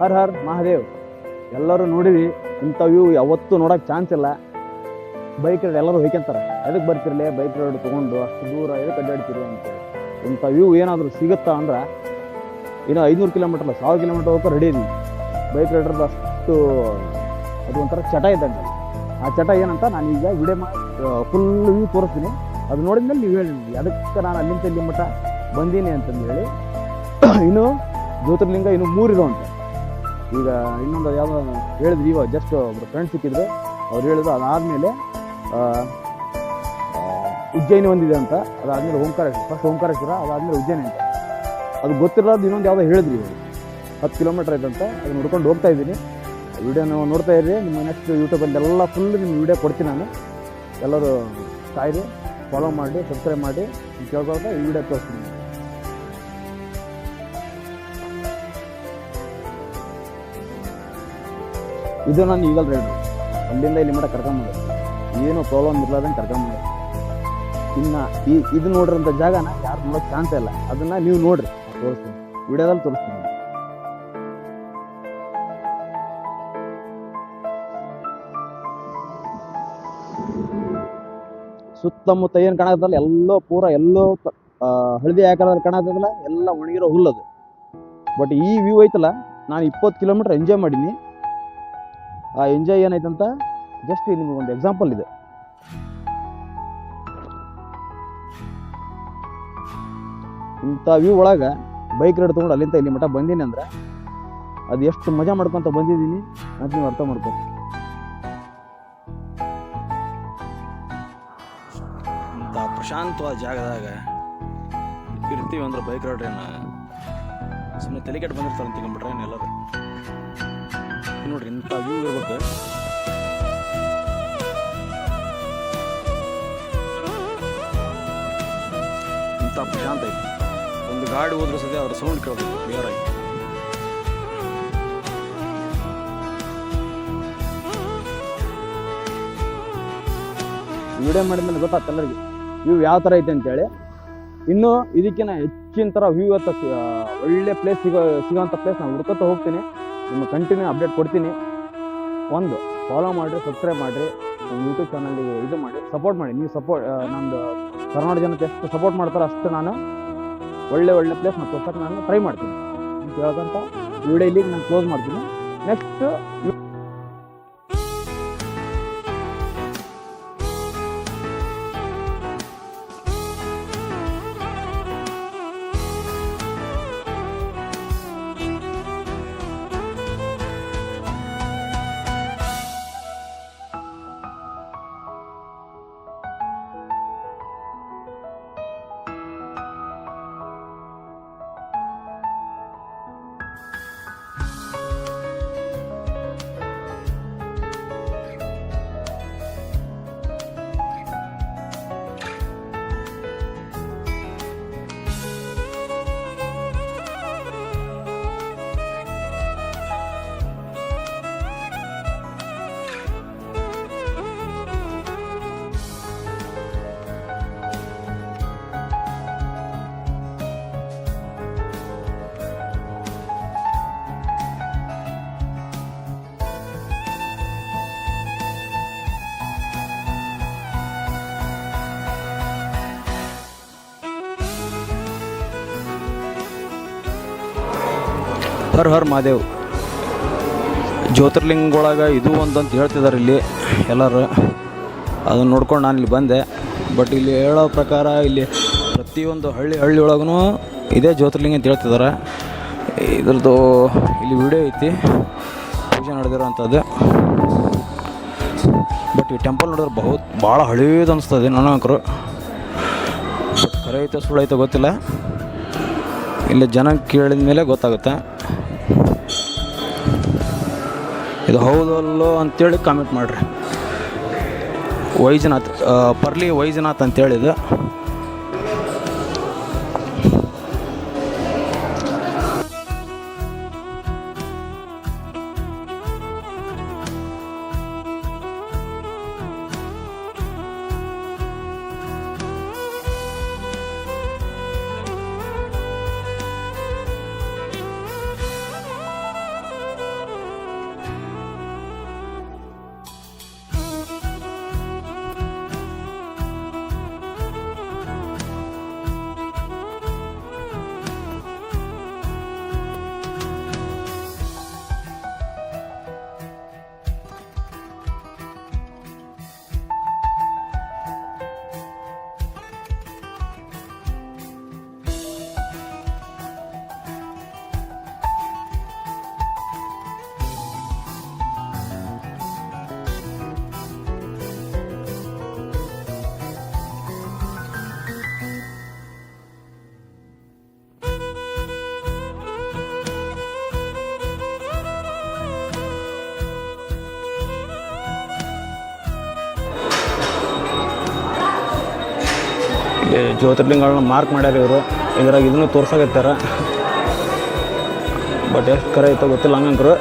ಹರ್ ಹರ್ ಮಹಾದೇವ್, ಎಲ್ಲರೂ ನೋಡಿವಿ ಇಂಥ ವ್ಯೂ ಯಾವತ್ತೂ ನೋಡೋಕೆ ಚಾನ್ಸ್ ಇಲ್ಲ. ಬೈಕ್ ರೈಡ್ ಎಲ್ಲರೂ ಹೋಯ್ಕೊಂತಾರೆ. ಅದಕ್ಕೆ ಬರ್ತಿರಲಿ? ಬೈಕ್ ರೈಡ್ ತೊಗೊಂಡು ಅಷ್ಟು ದೂರ ಎದಕ್ಕೆ ಅಡ್ಡಾಡ್ತೀರಿ ಅಂತ ಇಂಥ ವ್ಯೂ ಏನಾದರೂ ಸಿಗುತ್ತಾ ಅಂದ್ರೆ ಇನ್ನು ಐನೂರು ಕಿಲೋಮೀಟರ್ ಸಾವಿರ ಕಿಲೋಮೀಟರ್ ಹೋಗೋಕೆ ರೆಡಿ ಇದೀವಿ ಬೈಕ್ ರೈಡರ್ದು ಅಷ್ಟು ಅದು ಒಂಥರ ಚಟ ಇದ್ದಂಗೆ ಆ ಚಟ ಏನಂತ ನಾನು ಈಗ ವಿಡಿಯೋ ಮಾಡಿ ಫುಲ್ ವ್ಯೂ ತೋರಿಸ್ತೀನಿ. ಅದು ನೋಡಿದ್ಮೇಲೆ ನೀವು ಹೇಳಿ ಅದಕ್ಕೆ ನಾನು ಅಲ್ಲಿಂದ ಇಲ್ಲಿ ಮಟ್ಟ ಬಂದೀನಿ ಅಂತಂದು ಹೇಳಿ. ಇನ್ನು ಜ್ಯೋತಿರ್ಲಿಂಗ ಇನ್ನು ಮೂರಿರೋ ಅಂತ ಈಗ ಇನ್ನೊಂದು ಯಾವ ಹೇಳಿದ್ರು ಇವಾಗ ಜಸ್ಟ್ ಒಬ್ರು ಫ್ರೆಂಡ್ ಸಿಕ್ಕಿದ್ರು. ಅವ್ರು ಹೇಳಿದ್ರು ಅದಾದಮೇಲೆ ಉಜ್ಜಯಿನಿ ಒಂದಿದೆ ಅಂತ. ಅದಾದಮೇಲೆ ಓಂಕಾರೇಶ್ವರ ಫಸ್ಟ್ ಓಂಕಾರೇಶ್ವರ, ಅದಾದಮೇಲೆ ಉಜ್ಜಯಿನಿ ಅಂತ. ಅದು ಗೊತ್ತಿರೋದು ಇನ್ನೊಂದು ಯಾವುದೋ ಹೇಳಿದ್ರಿ ಇವರು ಹತ್ತು ಕಿಲೋಮೀಟರ್ ಐತಂತ ಅದನ್ನ ನೋಡ್ಕೊಂಡು ಹೋಗ್ತಾ ಇದ್ದೀನಿ. ವಿಡಿಯೋನ ನೋಡ್ತಾ ಇರ್ರಿ. ನಿಮ್ಮ ನೆಕ್ಸ್ಟ್ ಯೂಟ್ಯೂಬಲ್ಲಿ ಎಲ್ಲ ಫುಲ್ ನಿಮ್ಮ ವಿಡಿಯೋ ಕೊಡ್ತೀನಿ ನಾನು. ಎಲ್ಲರೂ ಕಾಯಿರಿ ಫಾಲೋ ಮಾಡಿ ಸಬ್ಸ್ಕ್ರೈಬ್ ಮಾಡಿ. ಕೇಳ್ಕೊಳ್ತಾ ಈ ವಿಡಿಯೋ ತೋರಿಸ್ತೀನಿ. ಇದು ನಾನು ಈಗಲ್ ರೈಡ್ರು ಅಲ್ಲಿಂದ ಇಲ್ಲಿ ಮಟ್ಟ ಕರ್ಕೊಂಬಂದೆ. ಏನು ಪ್ರಾಬ್ಲಮ್ ಇರ್ಲಾರ್ದಂಗೆ ಕರ್ಕೊಂಬಂದೆ. ಇನ್ನು ಈ ಇದು ನೋಡಿರೋಂಥ ಜಾಗನ ಯಾರು ನೋಡೋಕೆ ಚಾನ್ಸ್ ಇಲ್ಲ. ಅದನ್ನ ನೀವು ನೋಡ್ರಿ. ತೋರಿಸ್ತೀನಿ. ವಿಡಿಯೋದಲ್ಲಿ ತೋರಿಸ್ತೀನಿ. ಸುತ್ತಮುತ್ತ ಏನು ಕಾಣತ್ತಲ್ಲ ಎಲ್ಲೋ ಪೂರ ಎಲ್ಲೋ ಹಳದಿ ಆಕಾರದಲ್ಲಿ ಕಾಣತ್ತಲ್ಲ ಎಲ್ಲ ಒಣಗಿರೋ ಹುಲ್ಲದು. ಬಟ್ ಈ ವ್ಯೂ ಐತಲ್ಲ, ನಾನು ಇಪ್ಪತ್ತು ಕಿಲೋಮೀಟರ್ ಎಂಜಾಯ್ ಮಾಡೀನಿ. ಆ ಎಂಜಾಯ್ ಏನೈತಂತ ಜಸ್ಟ್ ನಿಮಗೆ ಒಂದು ಎಕ್ಸಾಂಪಲ್ ಇದೆ. ಇಂಥ ವ್ಯೂ ಒಳಗೆ ಬೈಕ್ ರೈಡ್ ತೊಗೊಂಡು ಅಲ್ಲಿಂದ ಇಲ್ಲಿ ಮಠ ಬಂದೀನಿ ಅಂದ್ರೆ ಅದು ಎಷ್ಟು ಮಜಾ ಮಾಡ್ಕೊಂತ ಬಂದಿದ್ದೀನಿ ಅಂತ ನೀವು ಅರ್ಥ ಮಾಡ್ಕೊ. ಇಂಥ ಪ್ರಶಾಂತವಾದ ಜಾಗದಾಗ ಇರ್ತೀವಿ ಅಂದ್ರೆ ಬೈಕ್ ರೈಡ್ರೇನ ಸುಮ್ಮನೆ ತಲೆಗೆಟ್ ಬಂದಿರ್ತಾರೆ ಅಂತ ತಿಳ್ಕೊಂಬಿಟ್ರೆ ಏನ್ ಎಲ್ಲರೂ. ನೋಡ್ರಿ, ಇಂಥ ವ್ಯೂ ಇರ್ಬೇಕು ಇಂಥ ಪ್ರಶಾಂತ ಐತಿ. ಒಂದು ಗಾಡಿ ಹೋದ್ರೂ ಸದ್ಯ ಅದ್ರ ಸೌಂಡ್ ಕೇಳಬೇಕು ಕ್ಲಿಯರ್ ಆಗಿ ವಿಡಿಯೋ ಮಾಡಿದ್ಮೇಲೆ ಗೊತ್ತಾಗ್ತ ಎಲ್ಲರಿಗೆ ವ್ಯೂ ಯಾವ ಥರ ಐತೆ ಅಂತೇಳಿ. ಇನ್ನು ಇದಕ್ಕಿಂತ ಹೆಚ್ಚಿನ ಥರ ವ್ಯೂ ಅಂತ ಒಳ್ಳೆ ಪ್ಲೇಸ್ ಸಿಗೋ ಸಿಗೋವಂಥ ಪ್ಲೇಸ್ ನಾನು ಹುಡ್ಕೊತ ಹೋಗ್ತೀನಿ. ನಿಮ್ಮ ಕಂಟಿನ್ಯೂ ಅಪ್ಡೇಟ್ ಕೊಡ್ತೀನಿ. ಒಂದು ಫಾಲೋ ಮಾಡಿರಿ ಸಬ್ಸ್ಕ್ರೈಬ್ ಮಾಡಿರಿ. ಯೂಟ್ಯೂಬ್ ಚಾನಲ್ಗೆ ಇದು ಮಾಡಿ ಸಪೋರ್ಟ್ ಮಾಡಿ ನೀವು ಸಪೋರ್ಟ್ ನಮ್ಮದು ಕರ್ನಾಟಕ ಜನಕ್ಕೆ ಎಷ್ಟು ಸಪೋರ್ಟ್ ಮಾಡ್ತಾರೋ ಅಷ್ಟು ನಾನು ಒಳ್ಳೆ ಒಳ್ಳೆ ಪ್ಲೇಸ್ ಮತ್ತು ಹೊಸಕ್ಕೆ ನಾನು ಟ್ರೈ ಮಾಡ್ತೀನಿ. ಅಂತ ಹೇಳೋದಂತ ವಿಡಿಯೋ ಇಲ್ಲಿಗೆ ನಾನು ಕ್ಲೋಸ್ ಮಾಡ್ತೀನಿ. ನೆಕ್ಸ್ಟ್ ಹರ್ ಹರ್ ಮಹಾದೇವ್ ಜ್ಯೋತಿರ್ಲಿಂಗ ಒಳಗೆ ಇದು ಒಂದು ಅಂತ ಹೇಳ್ತಿದ್ದಾರೆ ಇಲ್ಲಿ ಎಲ್ಲರೂ. ಅದನ್ನು ನೋಡ್ಕೊಂಡು ನಾನು ಇಲ್ಲಿ ಬಂದೆ. ಬಟ್ ಇಲ್ಲಿ ಹೇಳೋ ಪ್ರಕಾರ ಇಲ್ಲಿ ಪ್ರತಿಯೊಂದು ಹಳ್ಳಿ ಹಳ್ಳಿ ಒಳಗೂ ಇದೇ ಜ್ಯೋತಿರ್ಲಿಂಗ ಅಂತ ಹೇಳ್ತಿದ್ದಾರೆ ಇದ್ರದ್ದು ಇಲ್ಲಿ ವಿಡಿಯೋ ಐತಿ. ಪೂಜೆ ನಡೆದಿರೋವಂಥದ್ದು ಬಟ್ ಈ ಟೆಂಪಲ್ ನೋಡಿದ್ರೆ ಬಹುತ್ ಭಾಳ ಹಳೇದು ಅನಿಸ್ತದೆ ನನಗಂಕರು ಖರೆ ಐತೆ ಸುಳ್ಳೈತೆ ಗೊತ್ತಿಲ್ಲ. ಇಲ್ಲಿ ಜನ ಕೇಳಿದ ಮೇಲೆ ಗೊತ್ತಾಗುತ್ತೆ. ಇದು ಹೌದಲ್ಲೋ ಅಂತೇಳಿ ಕಾಮೆಂಟ್ ಮಾಡಿರಿ. ವೈಜನಾಥ್ ಪರ್ಲಿ ವೈಜನಾಥ್ ಅಂತೇಳಿ ಜ್ಯೋತಿರ್ಲಿಂಗಗಳನ್ನ ಮಾರ್ಕ್ ಮಾಡ್ಯಾರ ಇವರು. ಇದ್ರಾಗ ಇದನ್ನು ತೋರ್ಸಾಕತ್ತಾರ ಬಟ್ ಎಷ್ಟು ಕರೆ ಐತೋ ಗೊತ್ತಿಲ್ಲ ಹಂಗಂಕರು